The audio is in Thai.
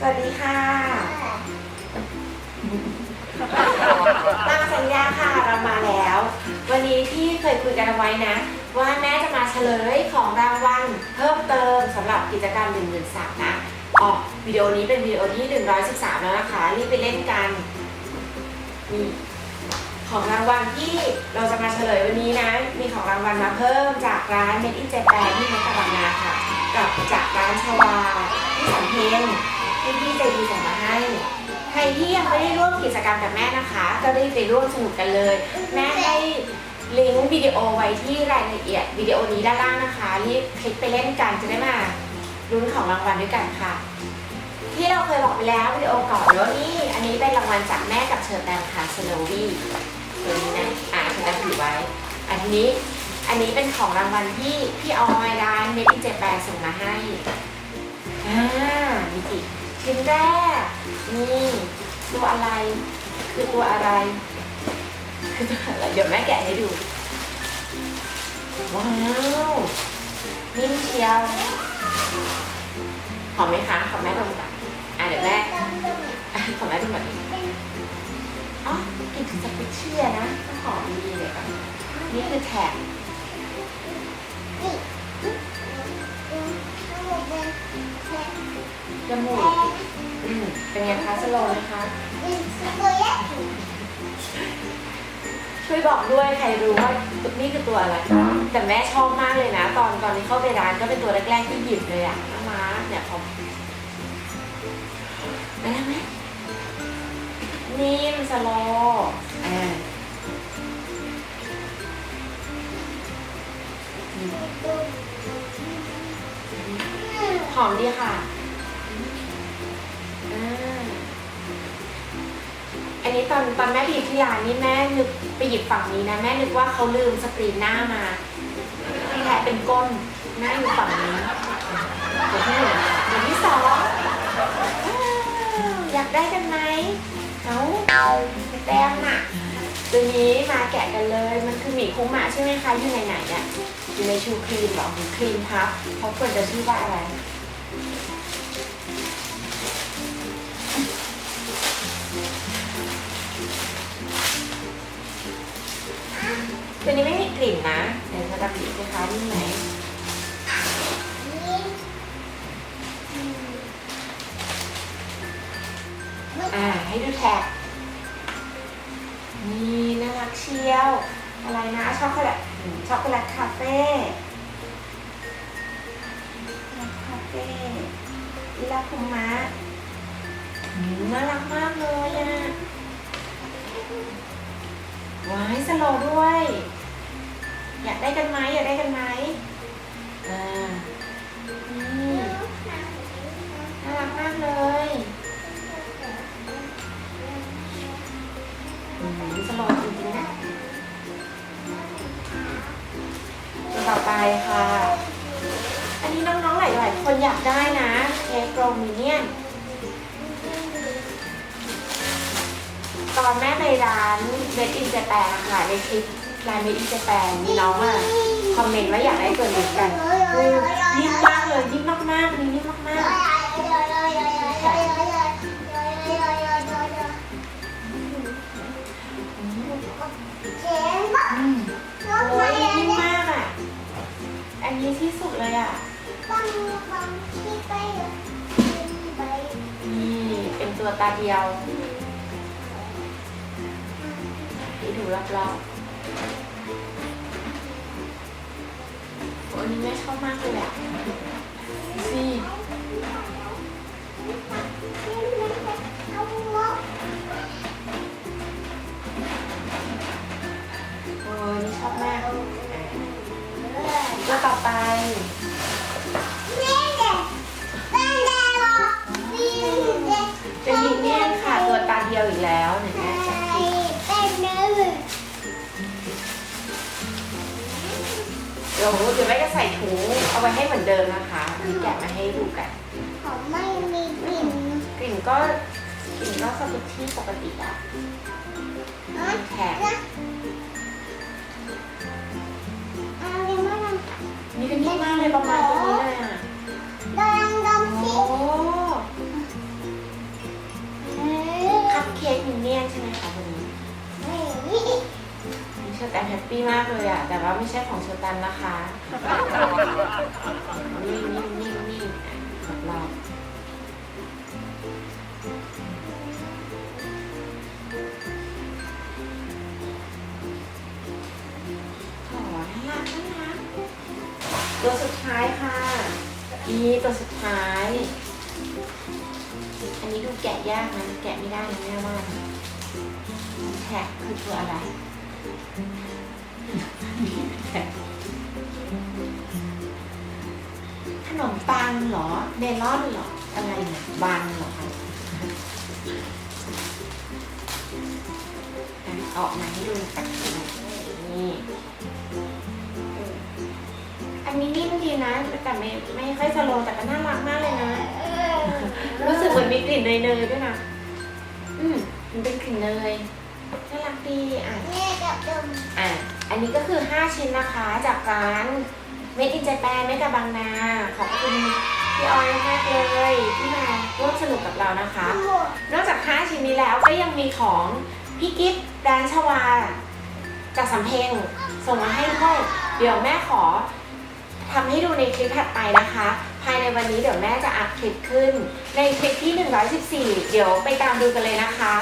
สวัสดีค่ะตามสัญญาค่ะเรามาแล้ว วันนี้ที่เคยคุยกันเอาไว้นะ ว่าแม่จะมาเฉลยของรางวัลเพิ่มเติมสำหรับกิจกรรม1 1 3นะอ๋อวิดีโอนี้เป็นวิดีโอที่ 113 แล้วนะคะ รีบไปเล่นกันนี่ของรางวัลที่เราจะมาเฉลยวันนี้นะ มีของรางวัลมาเพิ่มจากร้าน Made in Japan ที่มัตตบางนาค่ะ กับจากร้านชวาที่สัมเพน ที่พี่ใจดีส่งมาให้ ใครที่ยังไม่ได้ร่วมกิจกรรมกับแม่นะคะ ก็ได้ไปร่วมสนุกกันเลย แม่ให้ลิงก์วิดีโอไว้ที่รายละเอียดวิดีโอนี้ด้านล่างนะคะรีบคลิกไปเล่นกันจะได้มาลุ้นของรางวัลด้วยกันค่ะ ที่เราเคยบอกไปแล้ววิดีโอก่อนแล้วนี่อันนี้เป็นรางวัลจากแม่กับเชอร์แตมค่ะสโนวี่ตัวนี้นะอ่าเชอร์แตมถือไว้ อันนี้อันนี้เป็นของรางวัลที่พี่ออยร้านเมดิเจแปนส่งมาให้อ่ามีจิ ชิ้นแรกนี่ตัวอะไร คือตัวอะไร คือตัวอะไร เดี๋ยวแม่แกะให้ดู ว้าวนิ่มเชียวหอมไหมคะขอแม่ดมก่อนอะเดี๋ยวแม่ขอแม่ดมก่อนดิอ๋อกลิ่นสปิเชียนะหอมดีเลยค่ะนี่คือแท็กจมูกอืมเป็น ไงคะสโลว์นะคะช่วยบอกด้วยใครรู้ว่านี่คือตัวอะไร แต่แม่ชอบมากเลยนะ ตอนตอนนี้เข้าไปร้านก็เป็นตัวแรกๆที่หยิบเลยอะน้ามาเนี่ยพอไปแล้วไหมนิ่มสโลว์อ่าหอมดีค่ะ อันนี้ตอนตอนแม่ไปหยิบที่ร้านนี่แม่นึกไปหยิบฝั่งนี้นะ แม่นึกว่าเขาลืมสกรีนหน้ามาที่แท้เป็นก้นหน้าอยู่ฝั่งนี้ตัวที่หนึ่งตัวที่สองว้าวอยากได้กันไหมเอ้าแต้มน่ะตัวนี้มาแกะกันเลย มันคือหมีคุมะใช่ไหมคะอยู่ในไหนเนี่ยอยู่ในชูครีมเหรอหรือครีมพับเขาควรจะชื่อว่าอะไร ตัวนี้ไม่มีกลิ่นนะเดี๋ยวจะดับกลิ่นนะคะนี่ไหมอ่าให้ดูแท็กนี่น่ารักเชียว อะไรนะช็อกโกแลตช็อกโกแลตคาเฟ่คาเฟ่อิลาคุมะน่ารักมากเลยอะว้ายสโลด้วย อยากได้กันไหมอยากได้กันไหมอ่านี่น่ารักมากเลยอืมสโลว์จริงๆนะตัวต่อไปค่ะ อันนี้น้องๆหลายๆคนอยากได้นะเค้กโรมิเนียนตอนแม่ไปร้านเ a ดอิน j จแปนค่ะในคลิป ร้านเ a ดอิน j จแปนมีน้องอะคอมเมนต์ว่าอยากได้ตัวนี้กันคือนิ่มมากเลยนิ่มมากๆนนี้นิ่มมากๆอืมอืมโอ้ยนิ่มมากอะ อันนี้ที่สุดเลยอะนี่เป็นตัวตาเดียวให้ดูรอบๆ ชอบมากเลยอะสิโอ้ยนี่ชอบมากตัวต่อไป ยวเดี๋ยวแม่จะใส่ถุงเอาไว้ให้เหมือนเดิมนะคะอันนี้แกะมาให้ดูกันกลิ่นก็กลิ่นก็สปิชชี่ปกติอะแถมนี่ก็นิ่มมากเลยประมาณ ช่ของเชอตันนะคะนี่นี่นี่นี่อะรอบๆโอ้น่ารักน่ารักตัวสุดท้ายค่ะนี่ตัวสุดท้าย อันนี้ดูแกะยากนะ แกะไม่ได้นะแม่ว่าแท็กคือตัวอะไร ขนมปังเหรอเมลอนเหรอ อะไรเนี่ยบันเหรอคะอะออกมาให้ดูกันนี่อันนี้นิ่มดีนะ แต่ไม่ไม่ค่อยสโลว์แต่ก็น่ารักมากเลยนะ รู้สึกเหมือนมีกลิ่นเนยๆด้วยนะ อืมมันเป็นกลิ่นเนยน่ารักดีอะแม่กับดมอะ อันนี้ก็คือ 5 ชิ้นนะคะจากร้าน Made in Japan เมกะบางนาขอบคุณพี่ออยมากเลยที่มาร่วมสนุกกับเรานะคะ นอกจาก 5 ชิ้นนี้แล้วก็ยังมีของพี่กิฟต์แดนชวาจากสำเพ็งส่งมาให้ด้วยเดี๋ยวแม่ขอทำให้ดูในคลิปถัดไปนะคะ ภายในวันนี้เดี๋ยวแม่จะอัดคลิปขึ้น ในคลิปที่ 114 เดี๋ยวไปตามดูกันเลยนะคะ